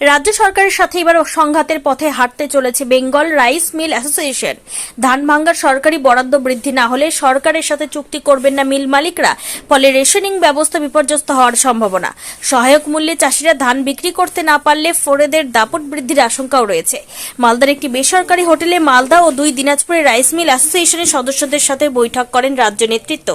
রাজ্য সরকারের সাথে এবার সংঘাতের পথে হাঁটতে চলেছে বেঙ্গল রাইস মিল অ্যাসোসিয়েশন। ধান ভাঙ্গার সরকারি বরাদ্দ বৃদ্ধি না হলে সরকারের সাথে চুক্তি করবেন না মিল মালিকরা, ফলে রেশনিং ব্যবস্থা বিপর্যস্ত হওয়ার সম্ভাবনা। সহায়ক মূল্যে চাষিরা ধান বিক্রি করতে না পারলে ফোরেদের দাপট বৃদ্ধির আশঙ্কাও রয়েছে। মালদার একটি বেসরকারি হোটেলে মালদা ও দুই দিনাজপুরের রাইস মিল অ্যাসোসিয়েশনের সদস্যদের সাথে বৈঠক করেন রাজ্য নেতৃত্ব।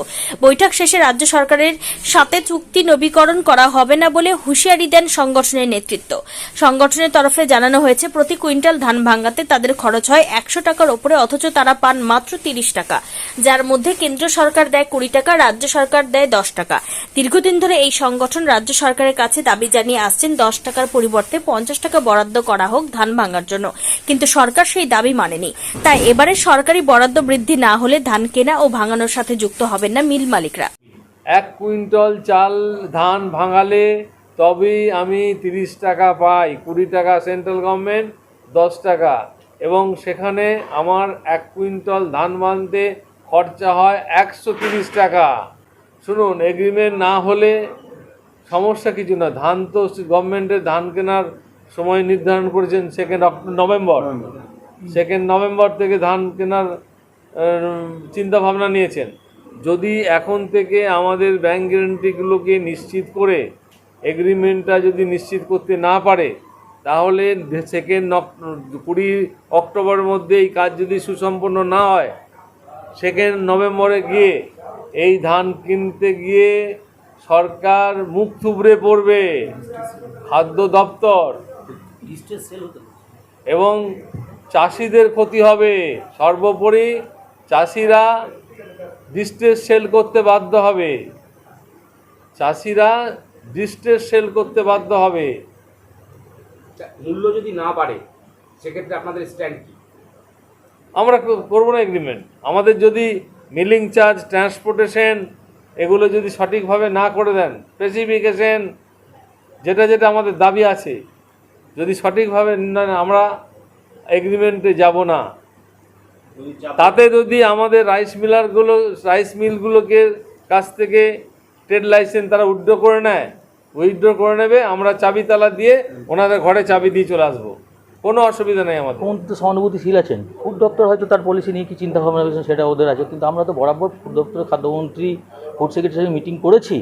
বৈঠক শেষে রাজ্য সরকারের সাথে চুক্তি নবীকরণ করা হবে না বলে হুঁশিয়ারি দেন সংগঠনের নেতৃত্ব। সংগঠনের তরফে জানানো হয়েছে, প্রতি কুইন্টাল ধান ভাঙাতে তাদের খরচ হয় একশো টাকার ওপরে, অথচ তারা পান মাত্র তিরিশ টাকা। যার মধ্যে কেন্দ্র সরকার দেয় কুড়ি টাকা, রাজ্য সরকার দেয় দশ টাকা। দীর্ঘদিন ধরে এই সংগঠন রাজ্য সরকারের কাছে দাবি জানিয়ে আসছেন, দশ টাকার পরিবর্তে পঞ্চাশ টাকা বরাদ্দ করা হোক ধান ভাঙার জন্য। কিন্তু সরকার সেই দাবি মানেনি। তাই এবারে সরকারি বরাদ্দ বৃদ্ধি না হলে ধান কেনা ও ভাঙানোর সাথে যুক্ত হবেন না মিল মালিকরা। এক কুইন্টাল চাল ধান ভাঙালে তবেই আমি তিরিশ টাকা পাই, কুড়ি টাকা সেন্ট্রাল গভর্নমেন্ট, দশ টাকা। এবং সেখানে আমার এক কুইন্টল ধান বানতে খরচা হয় একশো তিরিশ টাকা। শুনুন এগ্রিমেন্ট না হলে সমস্যা কিছু না। ধান তো গভর্নমেন্টের ধান কেনার সময় নির্ধারণ করেছেন সেকেন্ড নভেম্বর সেকেন্ড নভেম্বর থেকে ধান কেনার চিন্তাভাবনা নিয়েছেন। যদি এখন থেকে আমাদের ব্যাংক গ্যারেন্টিগুলোকে নিশ্চিত করে এগ্রিমেন্টটা যদি নিশ্চিত করতে না পারে, তাহলে সেকেন্ড কুড়ি অক্টোবরের মধ্যে এই কাজ যদি সুসম্পন্ন না হয় সেকেন্ড নভেম্বরে গিয়ে এই ধান কিনতে গিয়ে সরকার মুখ থুবড়ে পড়বে, খাদ্য দপ্তর এবং চাষিদের ক্ষতি হবে। সর্বোপরি চাষিরা ডিস্ট্রেস সেল করতে বাধ্য হবে। চাষিরা ডিস্ট্রেস সেল করতে বাধ্য হবে। মূল্য যদি না বাড়ে সেক্ষেত্রে আপনাদের স্ট্যান্ড কি? আমরা করব না এগ্রিমেন্ট আমাদের যদি মিলিং চার্জ ট্রান্সপোর্টেশন এগুলো যদি সঠিকভাবে না করে দেন স্পেসিফিকেশন যেটা যেটা আমাদের দাবি আছে যদি সঠিকভাবে আমরা এগ্রিমেন্টে যাব না তাতে যদি আমাদের রাইস মিলারগুলো রাইস মিলগুলোকে কাছ থেকে ট্রেড লাইসেন্স তারা উইথড্র করে নেয়। উইথড্র করে নেবে আমরা চাবি তালা দিয়ে ওনাদের ঘরে চাবি দিয়ে চলে আসব। কোনো অসুবিধা নেই আমাদের। মুখ্যমন্ত্রী তো সহানুভূতিশীল আছেন। ফুড দপ্তর হয়তো তার পলিসি নিয়ে কি চিন্তা ভাবনা করেছেন সেটা ওদের আছে কিন্তু আমরা তো বরাবর ফুড দপ্তরের খাদ্যমন্ত্রী ফুড সেক্রেটারি মিটিং করেছি।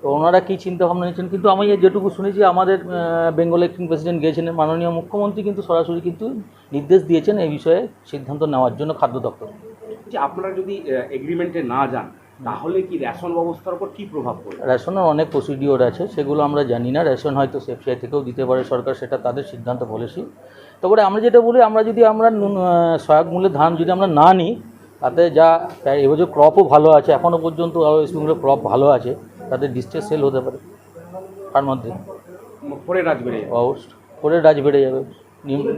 তো ওনারা কী চিন্তা ভাবনা নিচ্ছেন কিন্তু আমি যেটুকু শুনেছি আমাদের বেঙ্গল একটিং প্রেসিডেন্ট গিয়েছেন মাননীয় মুখ্যমন্ত্রী কিন্তু সরাসরি কিন্তু নির্দেশ দিয়েছেন এই বিষয়ে সিদ্ধান্ত নেওয়ার জন্য খাদ্য দপ্তর। যে আপনারা যদি এগ্রিমেন্টে না যান তাহলে কি রেশন ব্যবস্থার উপর কি প্রভাব পড়বে? রেশনের অনেক প্রসিডিওর আছে সেগুলো আমরা জানি না। রেশন হয়তো সেফসাই থেকেও দিতে পারে সরকার সেটা তাদের সিদ্ধান্ত পলিসি তারপরে আমরা যেটা বলি আমরা যদি আমরা নুন- সহায়ক মূল্যে ধান যদি আমরা না নিই তাতে যা এবছর ক্রপও ভালো আছে এখনও পর্যন্ত ওয়েস্টবেঙ্গলের ক্রপ ভালো আছে তাদের ডিস্ট্রেস সেল হতে পারে। তার মধ্যে পরে রাজ বেড়ে যাবে। অবশ্য করে রাজ বেড়ে যাবে।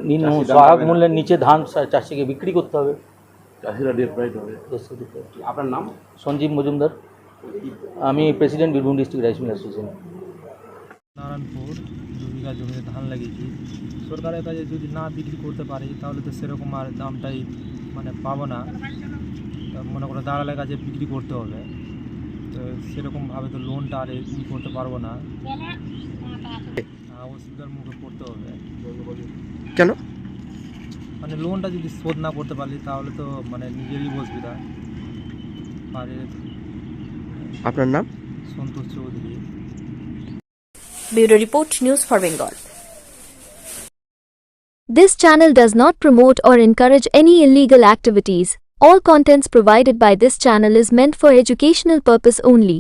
নিম্ন সহায়ক মূল্যের নিচে ধান চাষিকে বিক্রি করতে হবে। চাষিরা ডিপ্রাইড হবে আপনার নাম? সঞ্জীব মজুমদার। আমি president Birbhum district rice mill association. Narayanpur দু বিঘা জমিতে ধান লাগিয়েছি। সরকারের কাছে যদি না বিক্রি করতে পারি তাহলে তো সেরকম আর দামটাই মানে পাবো না। তা মনে করো দালালের কাছে বিক্রি করতে হবে। তো সেরকমভাবে তো লোনটা আর ই করতে পারব না। হ্যাঁ, অসুবিধার মুখে পড়তে হবে। কেন? মানে লোনটা যদি শোধ না করতে পারলি তাহলে তো মানে নিজেরই অসুবিধা আর এ আপনার নাম Santosh Chowdhury bureau report news for Bengal This channel does not promote or encourage any illegal activities. All contents provided by this channel is meant for educational purpose only.